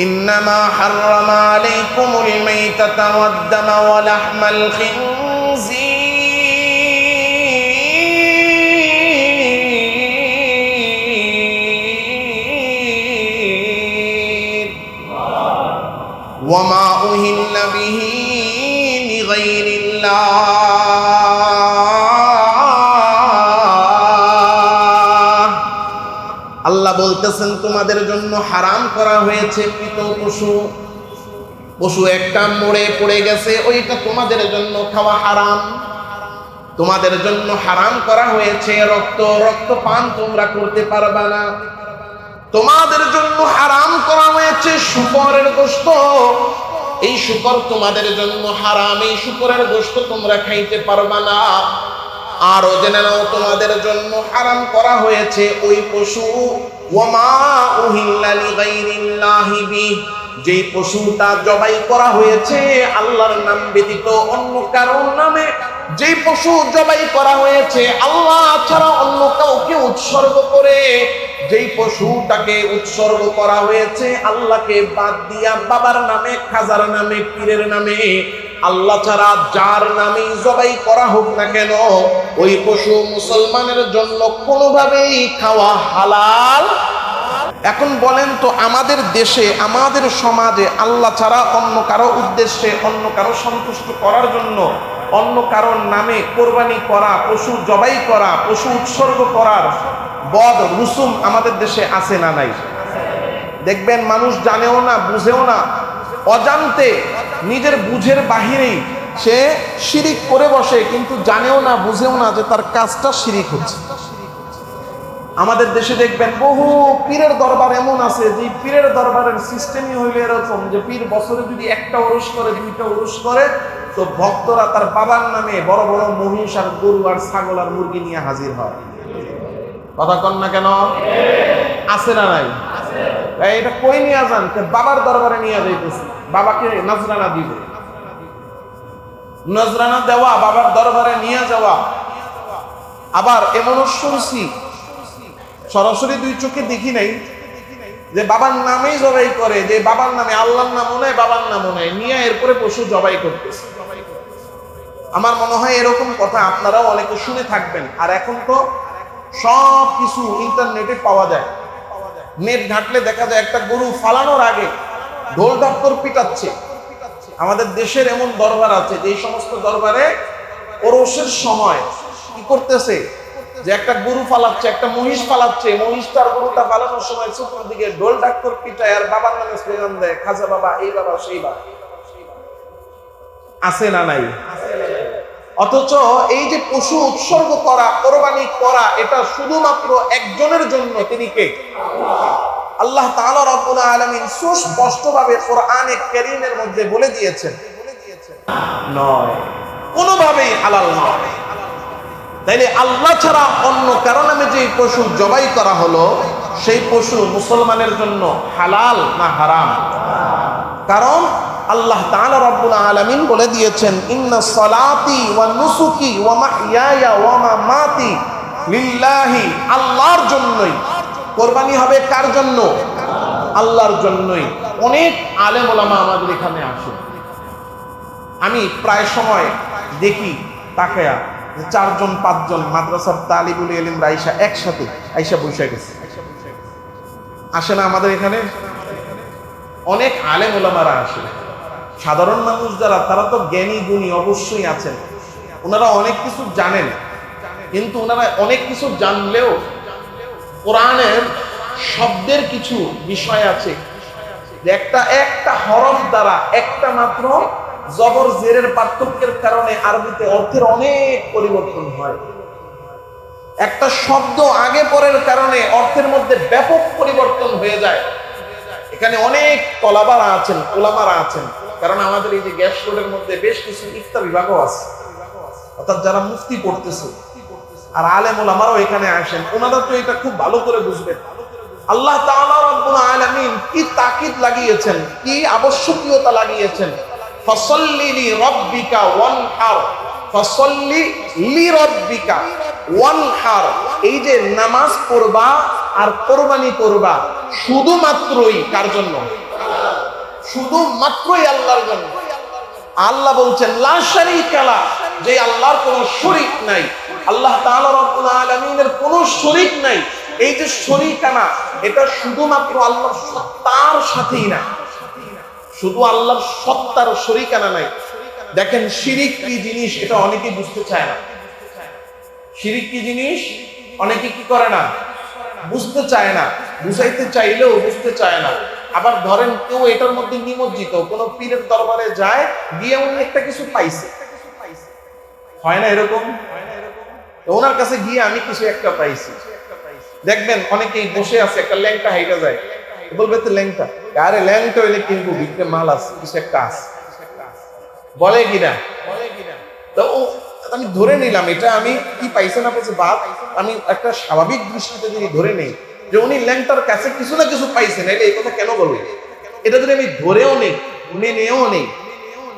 إنما حرم عليكم الميتة والدم ولحم الخنزير. وما أهل به لغير الله. বলতেছেন, তোমাদের জন্য হারাম করা হয়েছে মৃত পশু। পশু একটা মরে পড়ে গেছে, ওইটা তোমাদের জন্য খাওয়া হারাম। তোমাদের জন্য হারাম করা হয়েছে রক্ত। রক্ত পান তোমরা করতে পারবা না। তোমাদের জন্য হারাম করা হয়েছে শুকরের গোশত। এই শুকর তোমাদের জন্য হারাম। এই শুকরের গোশত তোমরা খাইতে পারবা না। আরও জেনে নাও, তোমাদের জন্য হারাম করা হয়েছে ওই পশু। ওমা যেই পশুটা জবাই করা হয়েছে আল্লাহর নাম ব্যতীত অন্য কারোর নামে। যেই পশু জবাই করা হয়েছে আল্লাহ ছাড়া অন্য কাউকে উৎসর্গ করে। যেই পশুটাকে উৎসর্গ করা হয়েছে আল্লাহকে বাদ দিয়া বাবার নামে, খাজার নামে, পীরের নামে আল্লাহ ছাড়া যার নামে জবাই করা হোক না কেন, ওই পশু মুসলমানের জন্য কোনোভাবেই খাওয়া হালাল। এখন বলেন তো, আমাদের দেশে, আমাদের সমাজে আল্লাহ ছাড়া অন্য কারও উদ্দেশ্যে, অন্য কারও সন্তুষ্ট করার জন্য, অন্য কারোর নামে কোরবানি করা, পশু জবাই করা, পশু উৎসর্গ করার বদ, রুসুম আমাদের দেশে আছে না নাই? দেখবেন মানুষ জানেও না, বুঝেও না অজান্তে নিজের বুঝের বাহিরেই সে শিরিক করে বসে কিন্তু জানেও না বুঝেও না যে তার কাজটা শিরিক হচ্ছে। আমাদের দেশে দেখবেন বহু পীরের দরবার এমন আছে যে পীরের দরবারের সিস্টেমই হইলে এরকম যে পীর বছরে যদি একটা ওরস করে দুইটা ওরস করে তো ভক্তরা তার বাবার নামে বড় বড় মহিষ আর গরু আর ছাগল আর মুরগি নিয়ে হাজির হয়। কথা কন না কেন? আছে। না নাই? এটা কই নিয়ে যান? বাবার দরবারে নিয়ে যাইতেছে। বাবাকে নজরানা দিব। নজরানা দেওয়া, বাবার দরবারে নিয়ে যাওয়া। আবার এমনও শুনছি, সরাসরি দুই চোখে দেখি নাই, যে বাবার নামেই জবাই করে, যে বাবার নামে, আল্লাহর নামও নেয়, বাবার নামও নেয়, নিয়ে এরপরে পশু জবাই করতেছে। আমার মনে হয় এরকম কথা আপনারাও অনেকে শুনে থাকবেন। আর এখন তো সব কিছু ইন্টারনেটে পাওয়া যায়। নেট ঘাটলে দেখা যায় একটা গরু ফালানোর আগে ঢোল ডাক্তর পিটাচ্ছে। আমাদের দেশের এমন দরবার আছে যে সমস্ত দরবারে ওরসের সময় কি করতেছে? যে একটা গরু ফালাচ্ছে, একটা মহিষ ফালাচ্ছে মহিষটার গরুটা ফালানোর সময় চতুর দিকে ঢোল ডাক্তর পিটায় আর বাবার নামে স্লোগান দেয়, খাজা বাবা, এই বাবা, সেই বাবা। আছে না নাই? অথচ এই যে পশু উৎসর্গ করা, কোরবানি করা, এটা শুধুমাত্র একজনের জন্য, তিনি কে? আল্লাহ তাআলা রব্বুল আলামিন সুস্পষ্টভাবে কোরআনে কারীমের মধ্যে বলে দিয়েছেন। নয়। কোনোভাবেই হালাল নয়। তাইলে আল্লাহ ছাড়া অন্য কারও নামে যে পশু জবাই করা হলো, সেই পশু মুসলমানের জন্য হালাল না হারাম? কারণ আল্লাহ তাআলা রব্বুল আলামিন বলে দিয়েছেন, ইন্না সলাতি ওয়া নুসুকি ওয়া মাহইয়ায়া ওয়া মামাতি লিল্লাহি, আল্লাহর জন্যই কোরবানি হবে কার জন্য? আল্লাহর জন্যই। অনেক আলেম ওলামা আমাদের এখানে আসে। আমি প্রায় সময় দেখি তাকায়া যে চারজন, পাঁচজন মাদ্রাসার তালিবুল এলিম রাইসা একসাথে আইসা বসে গেছে। আসে না আমাদের এখানে? অনেক আলেম ওলামারা আসে। সাধারণ মানুষ যারা, তারা তো জ্ঞানী, গুণী, অবশ্যই আছেন। ওনারা অনেক কিছু জানেন। কিন্তু ওনারা অনেক কিছু জানলেও কোরআনের শব্দের কিছু বিষয় আছে। একটা একটা হরফ দ্বারা একটা মাত্র জবর জেরের পার্থক্যের কারণে আরবিতে অর্থের অনেক পরিবর্তন হয়। একটা শব্দ আগে পরের কারণে অর্থের মধ্যে ব্যাপক পরিবর্তন হয়ে যায়। এখানে অনেক তলাবারা আছেন, ওলামারা আছেন। কারণ আমাদের এই যে গ্যাস রোডের মধ্যে বেশ কিছু ইফতার বিভাগও আছে। অর্থাৎ যারা মুফতি পড়তেছে আর আলেম ওলামারাও এখানে আসেন। ওনারা তো এটা খুব ভালো করে বুঝবেন। আল্লাহ আলামিন কি তাকিদ লাগিয়েছেন, কি আবশ্যকীয়তা লাগিয়েছেন? ফসল্লি লি ফসল্লি লি এই যে নামাজ পড়বা আর কোরবানি করবা, শুধুমাত্রই কার জন্য? শুধুমাত্রই আল্লাহর জন্য। আল্লাহ বলছেন লা। যে আল্লাহর কোনো শরিক নাই, আল্লাহ তাআলা রব্বুল আলামিনের কোনো শরীক নাই। এই যে শরিকানা এটা শুধুমাত্র আল্লাহর সত্তার সাথেই না। শুধু আল্লাহর সত্তার শরীকানা নাই। দেখেন, শিরিক কি জিনিস এটা অনেকেই বুঝতে চায় না। শিরিক কি জিনিস? অনেকে কি করে না? বুঝতে চায় না। বুঝাইতে চাইলেও বুঝতে চায় না। আবার ধরেন কেউ এটার মধ্যে নিমজ্জিত, কোন পীরের দরবারে যায়, গিয়ে উনি একটা কিছু পাইছে। হয় না এরকম? ওনার কাছে গিয়ে আমি কিছু একটা পাইছি। দেখবেন অনেকেই বসে আছে, একটা ল্যাংটা হাইটা যায়। বলবে, তো ল্যাংটা? আরে, ল্যাংটা হইলে কিনবো, বিক্রে মাল আছে, কিছু একটা আছে। বলে কিনা তো ও, আমি ধরে নিলাম, এটা আমি কি পাইছে না পাইছে, বাদ, আমি একটা স্বাভাবিক দৃষ্টিতে যদি ধরে নেই, যে উনি ল্যাংটার কাছে কিছু না কিছু পাইছেন এটা এই কথা কেন বলবে? এটা যদি আমি ধরেও নেই মেনেও নেই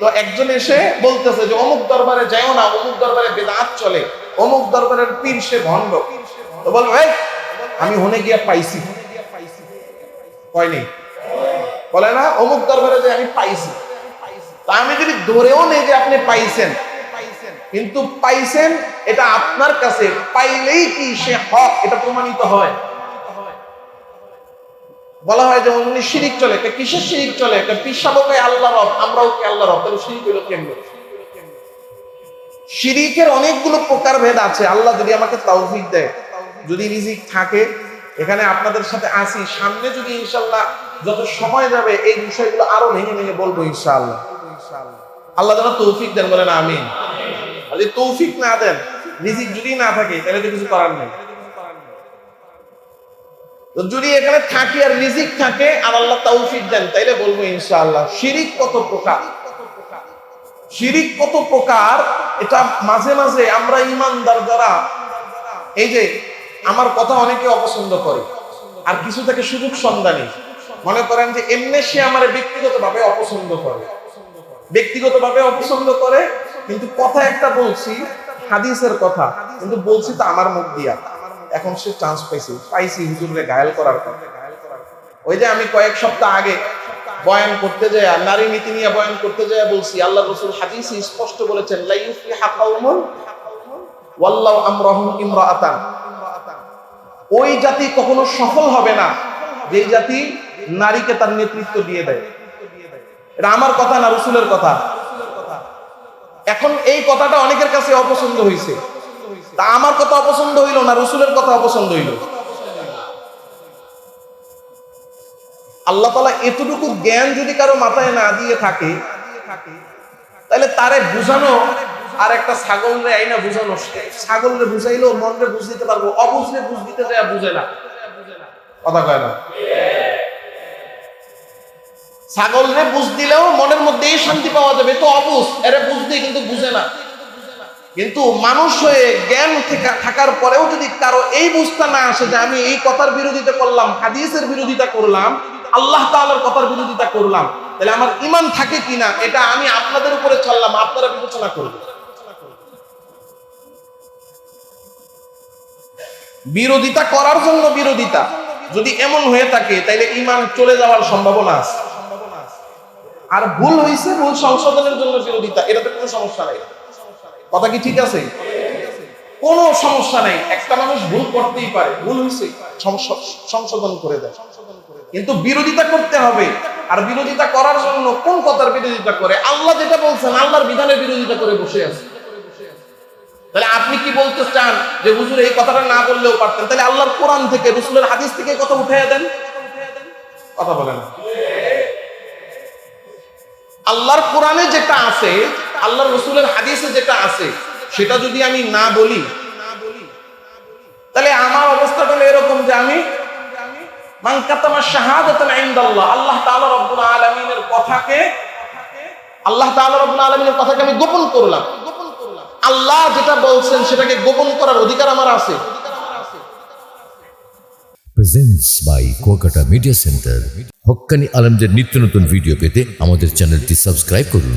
তো একজন এসে বলতেছে যে, অমুক দরবারে যাইও না, অমুক দরবারে বেদাত চলে, অমুক দরবারের পীর সে ভণ্ড। তো বলব ভাই আমি হনে গিয়া পাইছি। কয়নি? বলে না, অমুক দরবারে যে আমি পাইছি। তা আমি যদি ধরেও নেই যে আপনি পাইছেন, কিন্তু পাইছেন, এটা আপনার কাছে, পাইলেই কি সে হক, এটা প্রমাণিত হয়? বলা হয় যে উনি শিরিক চলে। কে কিসের শিরিক চলে? কে পিসাবকে আল্লাহ রব, আমরাও কি আল্লাহ রব? তাহলে শিরিক হলো কেমন? শিরিকের অনেকগুলো প্রকার ভেদ আছে। আল্লাহ যদি আমাকে তৌফিক দেয়, যদি রিজিক থাকে, এখানে আপনাদের সাথে আসি সামনে যদি ইনশাল্লাহ যত সময় যাবে, এই বিষয়গুলো আরও ভেঙে ভেঙে বলব ইনশাআল্লাহ। আল্লাহ যেন তৌফিক দেন বলেন আমিন। যদি তৌফিক না দেন, রিজিক যদি না থাকে, তাহলে তো কিছু করার নেই। যদি এখানে থাকে আর রিজিক থাকে, আর আল্লাহ তৌফিক দেন, তাইলে বলব ইনশাআল্লাহ। শিরিক কত প্রকার? শিরিক কত প্রকার? এটা মাঝে মাঝে আমরা ইমানদার যারা, এই যে আমার কথা অনেকে অপছন্দ করে, আর কিছু থেকে সুযোগ সন্ধানী। মনে করেন যে এমনি সে আমার ব্যক্তিগতভাবে অপছন্দ করে। ব্যক্তিগতভাবে অপছন্দ করে, কিন্তু কথা একটা বলছি, হাদিসের কথা, কিন্তু বলছি তো আমার মুখ দিয়া। এখন সে চান্স পাইছি পাইছি হুজুরে ঘায়াল করার কথা ওই যে আমি কয়েক সপ্তাহ আগে বয়ান করতে যায় নারী নীতি নিয়ে বয়ান করতে যায় বলছি, আল্লাহ রসুল হাদিসে স্পষ্ট বলেছেন লাইফি হাকাউমুন ওয়াল্লাহু আমরাহুম ইমরাআতান। ওই জাতি কখনো সফল হবে না যে জাতি নারীকে তার নেতৃত্ব দিয়ে দেয়। এটা আমার কথা না রসুলের কথা? এখন এই কথাটা অনেকের কাছে অপছন্দ হয়েছে তা আমার কথা অপছন্দ হইল না রসুলের কথা অপছন্দ হইল? আল্লাহ তালা এতটুকু জ্ঞান যদি কারও মাথায় না দিয়ে থাকে, তাহলে তারে বুঝানো আর একটা ছাগল রে আইনা বুঝানো। ছাগল রে বুঝাইলেও মন রে বুঝ দিতে পারব, অবুঝলে বুঝ দিতে যায়, বুঝে না। কথা কয় না? ছাগল রে বুঝ দিলেও মনের মধ্যেই শান্তি পাওয়া যাবে তো অবুঝ, এরে বুঝ দিয়ে কিন্তু বুঝে না। কিন্তু মানুষ হয়ে জ্ঞান থাকার পরেও যদি কারও এই বুঝতে না আসে যে আমি এই কথার বিরোধিতা করলাম, হাদিসের বিরোধিতা করলাম, আল্লাহ তাআলার কথার বিরোধিতা করলাম, তাহলে আমার ইমান থাকে কিনা এটা আমি আপনাদের উপরে ছাড়লাম, আপনারা বিবেচনা করবেন বিরোধিতা করার জন্য বিরোধিতা, যদি এমন হয়ে থাকে তাইলে ইমান চলে যাওয়ার সম্ভাবনা আছে। আর ভুল হয়েছে ভুল সংশোধনের জন্য বিরোধিতা এটাতে কোনো সমস্যা নাই। কথা কি ঠিক আছে? কোনো সমস্যা নেই। একটা মানুষ ভুল করতেই পারে, ভুল হয়েছে সংশোধন করে দেয়। কিন্তু বিরোধিতা করতে হবে। আর বিরোধিতা করার জন্য কোন কথার বিরোধিতা করে? আল্লাহ যেটা বলছেন, আল্লাহর বিধানের বিরোধিতা করে বসে আছে। তাহলে আপনি কি বলতে চান যে হুজুর এই কথাটা না বললেও পারতেন? তাহলে আল্লাহর কোরআন থেকে, রসুলের হাদিস থেকে কথা উঠাইয়া দেন। কথা বলেন। আল্লাহর কোরআনে যেটা আছে আল্লাহর রসুলের হাদিসে যেটা আছে, সেটা যদি আমি না বলি, তাহলে আমার অবস্থাটা হলো এরকম যে আমি আল্লাহ আল্লাহ আল্লাহ বলছেন সেটাকে গোপন করার অধিকার আমার আছে। বাই মিডিয়া সেন্টার নিত্য নতুন ভিডিও পেতে আমাদের চ্যানেলটি সাবস্ক্রাইব করুন।